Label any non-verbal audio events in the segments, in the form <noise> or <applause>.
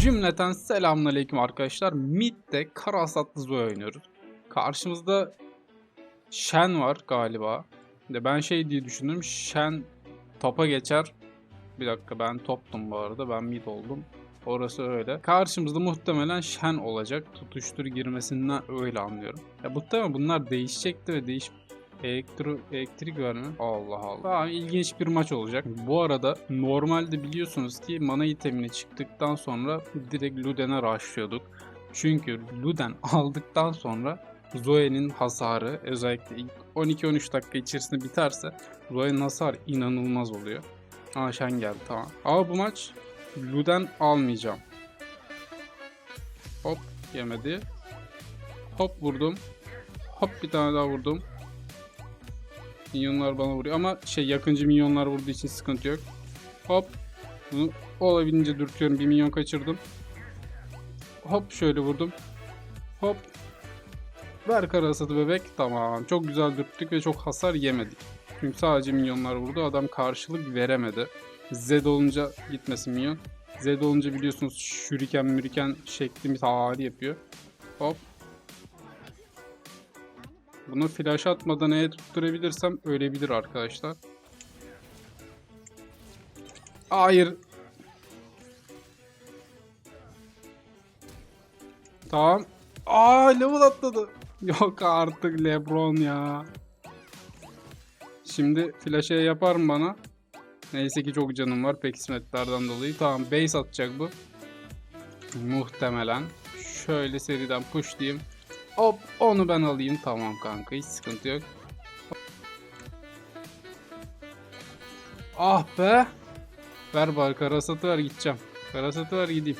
Cümleten selamünaleyküm arkadaşlar. Mid'de Karas adlı Zoe oynuyoruz. Karşımızda Shen var galiba. De ben şey diye düşündüm. Shen topa geçer. Bir dakika ben toptum bu arada. Ben mid oldum. Orası öyle. Karşımızda muhtemelen Shen olacak. Tutuştur girmesinden öyle anlıyorum. Ya muhtemelen bunlar değişecekti ve değiş Elektro, elektrik verme. Allah Allah. Tamam ilginç bir maç olacak. Bu arada normalde biliyorsunuz ki mana itemini çıktıktan sonra direkt Luden'e rushlıyorduk. Çünkü Luden <laughs> aldıktan sonra Zoe'nin hasarı özellikle ilk 12-13 dakika içerisinde biterse Zoe'nin hasarı inanılmaz oluyor. Aa Shen geldi tamam. Ama bu maç Luden almayacağım. Hop yemedi. Hop vurdum. Hop bir tane daha vurdum. Minyonlar bana vuruyor ama şey yakıncı minyonlar vurduğu için sıkıntı yok. Hop. Bunu olabildiğince dürtüyorum. Bir minyon kaçırdım. Hop şöyle vurdum. Hop. Ver karasatı bebek. Tamam. Çok güzel dürttük ve çok hasar yemedik. Çünkü sadece minyonlar vurdu. Adam karşılık veremedi. Z olunca gitmesin minyon. Z olunca biliyorsunuz şuriken müriken şekli bir yapıyor. Hop. Bunu flash atmadan eğer tutturabilirsem ölebilir arkadaşlar. Hayır. Tamam. Aa level atladı. Yok artık Lebron ya. Şimdi flash'e yapar mı bana? Neyse ki çok canım var pek kısmetlerden dolayı. Tamam base atacak bu. Muhtemelen. Şöyle seriden push diyeyim. Hop onu ben alayım. Tamam kanka hiç sıkıntı yok. Ah be. Ver bari karasatı ver gideceğim. Karasatı ver gideyim.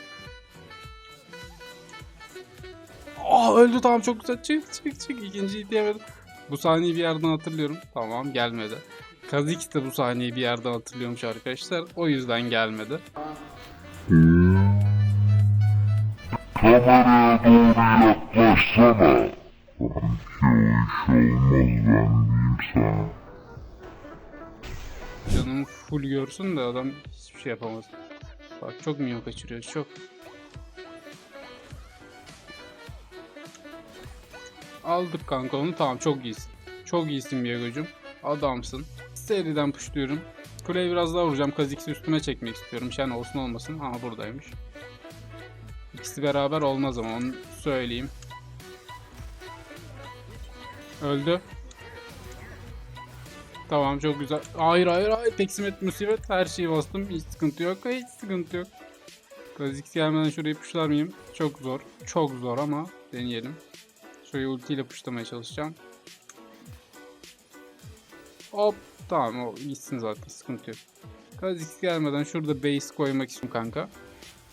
Ah öldü tamam çok güzel. Çık çık çık. İkinciyi diyemedim. Bu sahneyi bir yerden hatırlıyorum. Tamam gelmedi. Kazix de bu sahneyi bir yerden hatırlıyormuş arkadaşlar. O yüzden gelmedi. Kameraya doğru yaklaşsana. Sanki o iş olmaz ben diyeyim sana. Canımı full görsün de adam hiçbir şey yapamaz. Bak çok minyon kaçırıyor çok. Aldık kanka onu tamam çok iyisin. Çok iyisin Biego'cum. Adamsın. Seriden puşluyorum. Kuleyi biraz daha vuracağım. Kazix'i üstüme çekmek istiyorum. Şen olsun olmasın. Aha buradaymış. İkisi beraber olmaz ama onu söyleyeyim. Öldü. Tamam çok güzel. Hayır hayır hayır. Peksimet musibet. Her şeyi bastım. Hiç sıkıntı yok. Hiç sıkıntı yok. Kha'Zix gelmeden şurayı puşlar mıyım? Çok zor. Çok zor ama deneyelim. Şurayı ultiyle puşlamaya çalışacağım. Hop. Tamam o gitsin zaten. Sıkıntı yok. Kha'Zix gelmeden şurada base koymak istiyorum kanka.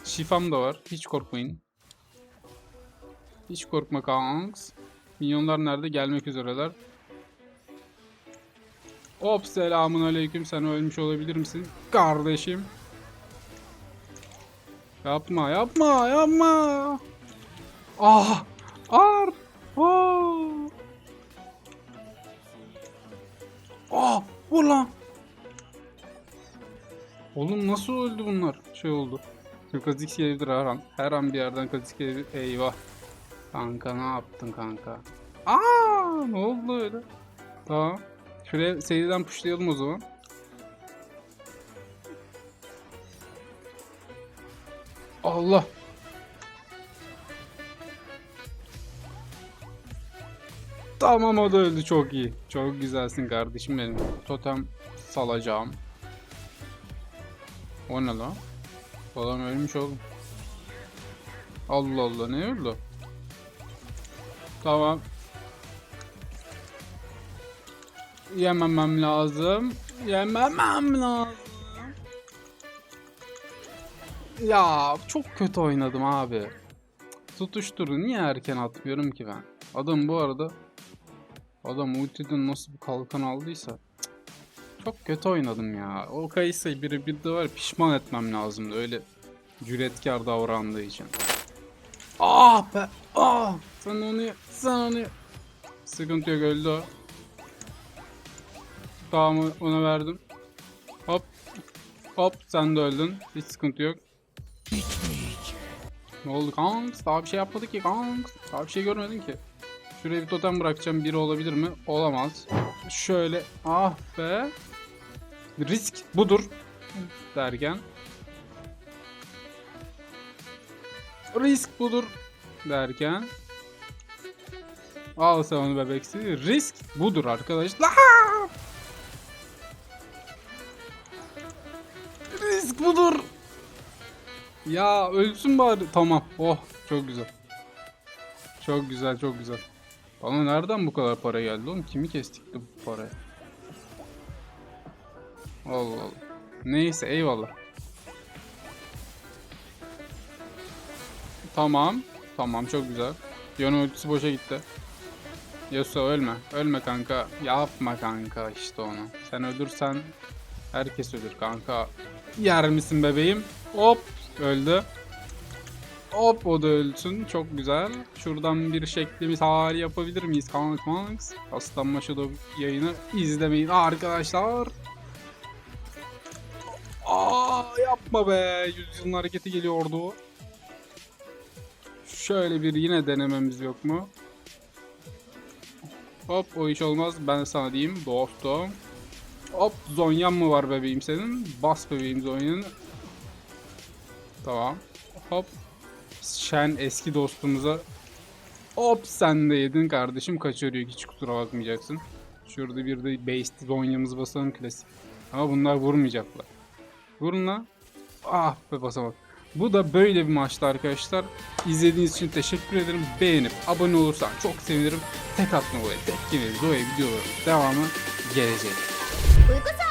Şifam da var. Hiç korkmayın. Hiç korkma kanks. Minyonlar nerede? Gelmek üzereler. Hop selamun aleyküm sen ölmüş olabilir misin? Kardeşim. Yapma yapma yapma. Ah! Ar! Oh! Ah! Vur lan! Oğlum nasıl öldü bunlar? Şey oldu. Şimdi Kha'Zix gelebilir her an. Her an bir yerden Kha'Zix gelebilir. Eyvah. Kanka ne yaptın kanka? Aa, ne oldu öyle? Tamam. Şuraya seriden pushlayalım o zaman. Allah. Tamam o da öldü çok iyi. Çok güzelsin kardeşim benim. Totem salacağım. O ne lan? Adam ölmüş oğlum. Allah Allah ne öldü? Tamam. Yememem lazım. Yememem lazım. Ya çok kötü oynadım abi. Tutuşturdu. Niye erken atmıyorum ki ben? Adam bu arada adam ultiden nasıl bir kalkan aldıysa çok kötü oynadım ya. O Kayısa'yı biri bir de var pişman etmem lazımdı öyle cüretkar davrandığı için. Ah be! Ah! Sen onu sen onu Sıkıntı yok öldü o. Tamam ona verdim. Hop. Hop sen de öldün. Hiç sıkıntı yok. Ne oldu kanks? Daha bir şey yapmadık ki kanks. Daha bir şey görmedin ki. Şuraya bir totem bırakacağım. Biri olabilir mi? Olamaz. Şöyle. Ah be. Risk budur. Derken. Risk budur. Derken. Al sen onu bebeksi. Risk budur arkadaşlar. Risk budur. Ya ölsün bari. Tamam. Oh çok güzel. Çok güzel çok güzel. Bana nereden bu kadar para geldi oğlum? Kimi kestik bu parayı? Allah Allah. Neyse eyvallah. Tamam. Tamam çok güzel. Yön ultisi boşa gitti. Yasuo ölme. Ölme kanka. Yapma kanka işte onu. Sen ölürsen herkes ölür kanka. Yer misin bebeğim? Hop öldü. Hop o da ölsün. Çok güzel. Şuradan bir şeklimiz hali yapabilir miyiz kanks? Aslanma Shadow yayını izlemeyin arkadaşlar. Yapma be. Yüzyılın hareketi geliyordu. Şöyle bir yine denememiz yok mu? Hop o iş olmaz. Ben sana diyeyim dostum. Hop Zonyan mı var bebeğim senin? Bas bebeğim Zonya'nın. Tamam. Hop. Şen eski dostumuza. Hop sen de yedin kardeşim kaçırıyor hiç kusura bakmayacaksın. Şurada bir de base Zonya'mızı basalım klasik. Ama bunlar vurmayacaklar. Vurun. Ah be basamak. Bu da böyle bir maçtı arkadaşlar. İzlediğiniz için teşekkür ederim. Beğenip abone olursan çok sevinirim. Tek atma olaya tek yine Zoe videoları devamı gelecek. Uyku